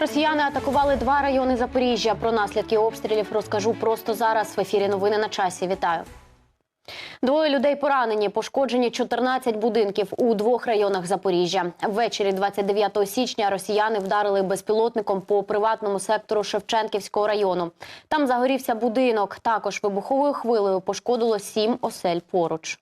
Росіяни атакували два райони Запоріжжя. Про наслідки обстрілів розкажу просто зараз. В ефірі новини на часі. Вітаю. Двоє людей поранені, пошкоджені 14 будинків у двох районах Запоріжжя. Ввечері 29 січня росіяни вдарили безпілотником по приватному сектору Шевченківського району. Там загорівся будинок. Також вибуховою хвилею пошкодило сім осель поруч.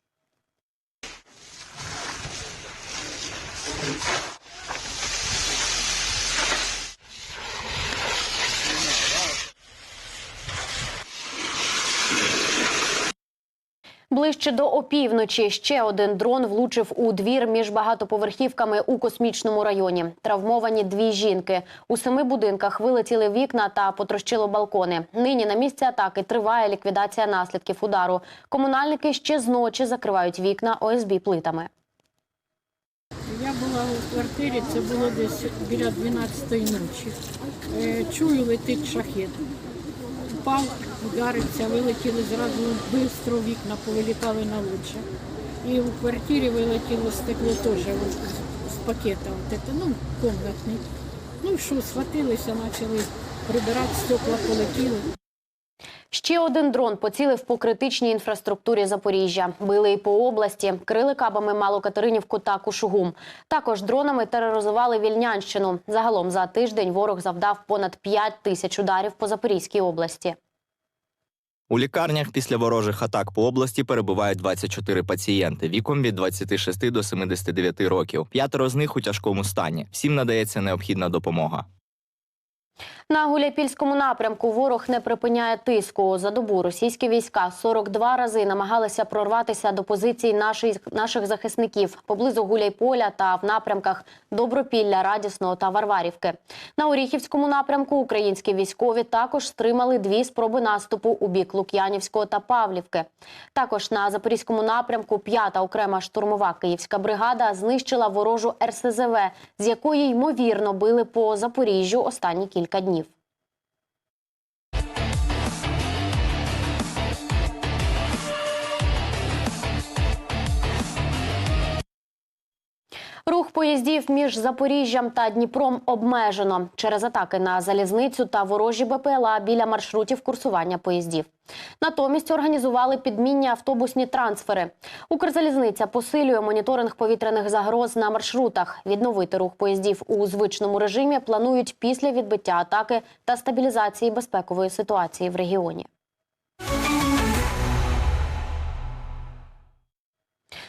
Ближче до опівночі ще один дрон влучив у двір між багатоповерхівками у космічному районі. Травмовані дві жінки. У семи будинках вилетіли вікна та потрощило балкони. Нині на місці атаки триває ліквідація наслідків удару. Комунальники ще зночі закривають вікна ОСБ плитами. Я була у квартирі, це було десь біля 12-ї ночі. Е, Чую, летить шахет. Впав, вдарився, вилетіли зразу швидко, вікна повилітали на лучше. І у квартирі вилетіло стекло теж з- пакета, ну, комнатний. Ну що, схватилися, почали прибирати, стекла полетіли. Ще один дрон поцілив по критичній інфраструктурі Запоріжжя. Били і по області, крили кабами Малокатеринівку та Кушугум. Також дронами тероризували Вільнянщину. Загалом за тиждень ворог завдав понад 5 тисяч ударів по Запорізькій області. У лікарнях після ворожих атак по області перебувають 24 пацієнти віком від 26 до 79 років. П'ятеро з них у тяжкому стані. Всім надається необхідна допомога. На Гуляйпільському напрямку ворог не припиняє тиску. За добу російські війська 42 рази намагалися прорватися до позицій наших захисників поблизу Гуляйполя та в напрямках Добропілля, Радісного та Варварівки. На Оріхівському напрямку українські військові також стримали дві спроби наступу у бік Лук'янівського та Павлівки. Також на Запорізькому напрямку п'ята окрема штурмова київська бригада знищила ворожу РСЗВ, з якої ймовірно били по Запоріжжю останні кілька днів. Рух поїздів між Запоріжжям та Дніпром обмежено через атаки на залізницю та ворожі БПЛА біля маршрутів курсування поїздів. Натомість організували підмінні автобусні трансфери. Укрзалізниця посилює моніторинг повітряних загроз на маршрутах. Відновити рух поїздів у звичному режимі планують після відбиття атаки та стабілізації безпекової ситуації в регіоні.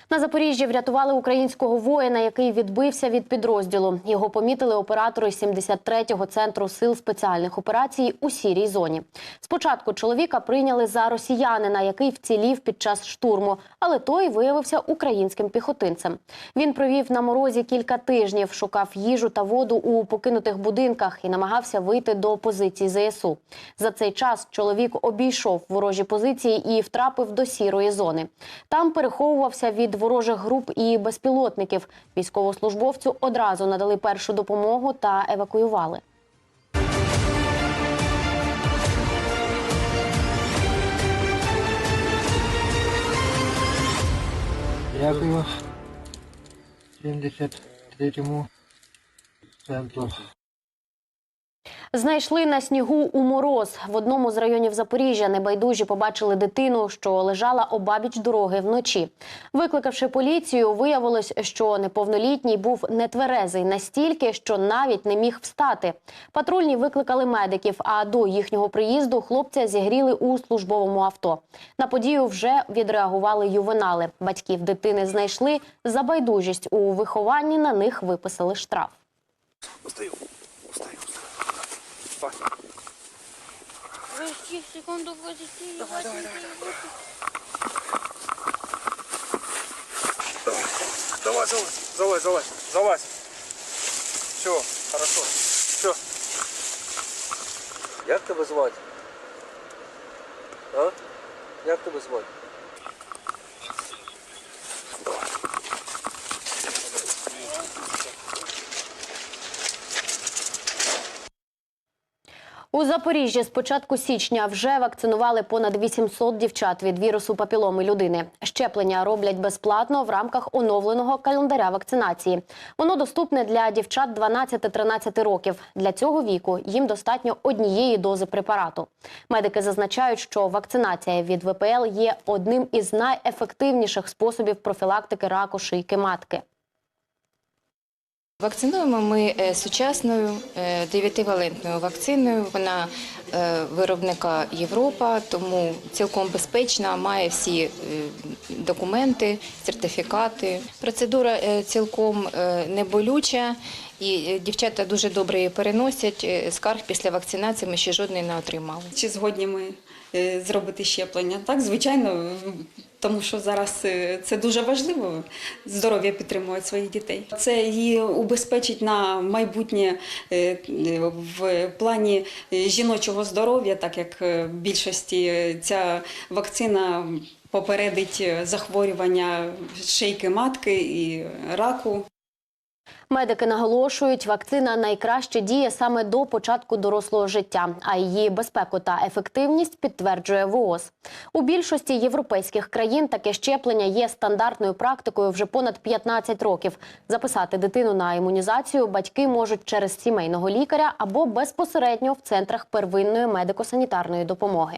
На Запоріжжі врятували українського воїна, який відбився від підрозділу. Його помітили оператори 73-го центру сил спеціальних операцій у сірій зоні. Спочатку чоловіка прийняли за росіянина, який вцілів під час штурму, але той виявився українським піхотинцем. Він провів на морозі кілька тижнів, шукав їжу та воду у покинутих будинках і намагався вийти до позицій ЗСУ. За цей час чоловік обійшов ворожі позиції і втрапив до сірої зони. Там переховувався від ворожих груп і безпілотників. Військовослужбовцю одразу надали першу допомогу та евакуювали. Дякую 73-му центру. Знайшли на снігу у мороз. В одному з районів Запоріжжя небайдужі побачили дитину, що лежала обабіч дороги вночі. Викликавши поліцію, виявилось, що неповнолітній був нетверезий настільки, що навіть не міг встати. Патрульні викликали медиків, а до їхнього приїзду хлопця зігріли у службовому авто. На подію вже відреагували ювенали. Батьків дитини знайшли. За байдужість у вихованні на них виписали штраф. Устаю. Встань. Подожди, секунду, подожди, давай, давай, давай, Давай, давай, залазь, залазь, залазь, залазь. Все, хорошо. Все. Як тебе звати? А? Як тебе звати? У Запоріжжі з початку січня вже вакцинували понад 800 дівчат від вірусу папіломи людини. Щеплення роблять безплатно в рамках оновленого календаря вакцинації. Воно доступне для дівчат 12-13 років. Для цього віку їм достатньо однієї дози препарату. Медики зазначають, що вакцинація від ВПЛ є одним із найефективніших способів профілактики раку шийки матки. Вакцинуємо ми е, сучасною е, дев'ятивалентною вакциною. Вона виробника Європа, тому цілком безпечна, має всі е, документи, сертифікати. Процедура е, цілком е, неболюча, і е, дівчата дуже добре її переносять. Е, Скарг після вакцинації ми ще жодної не отримали. Чи згодні ми е, зробити щеплення? Так, звичайно, тому що зараз е, це дуже важливо здоров'я підтримувати своїх дітей. Це її убезпечить на майбутнє е, в плані е, жіночого здоров'я, так як е, в більшості е, ця вакцина попередить е, захворювання шийки матки і раку. Медики наголошують, вакцина найкраще діє саме до початку дорослого життя, а її безпеку та ефективність підтверджує ВООЗ. У більшості європейських країн таке щеплення є стандартною практикою вже понад 15 років. Записати дитину на імунізацію батьки можуть через сімейного лікаря або безпосередньо в центрах первинної медико-санітарної допомоги.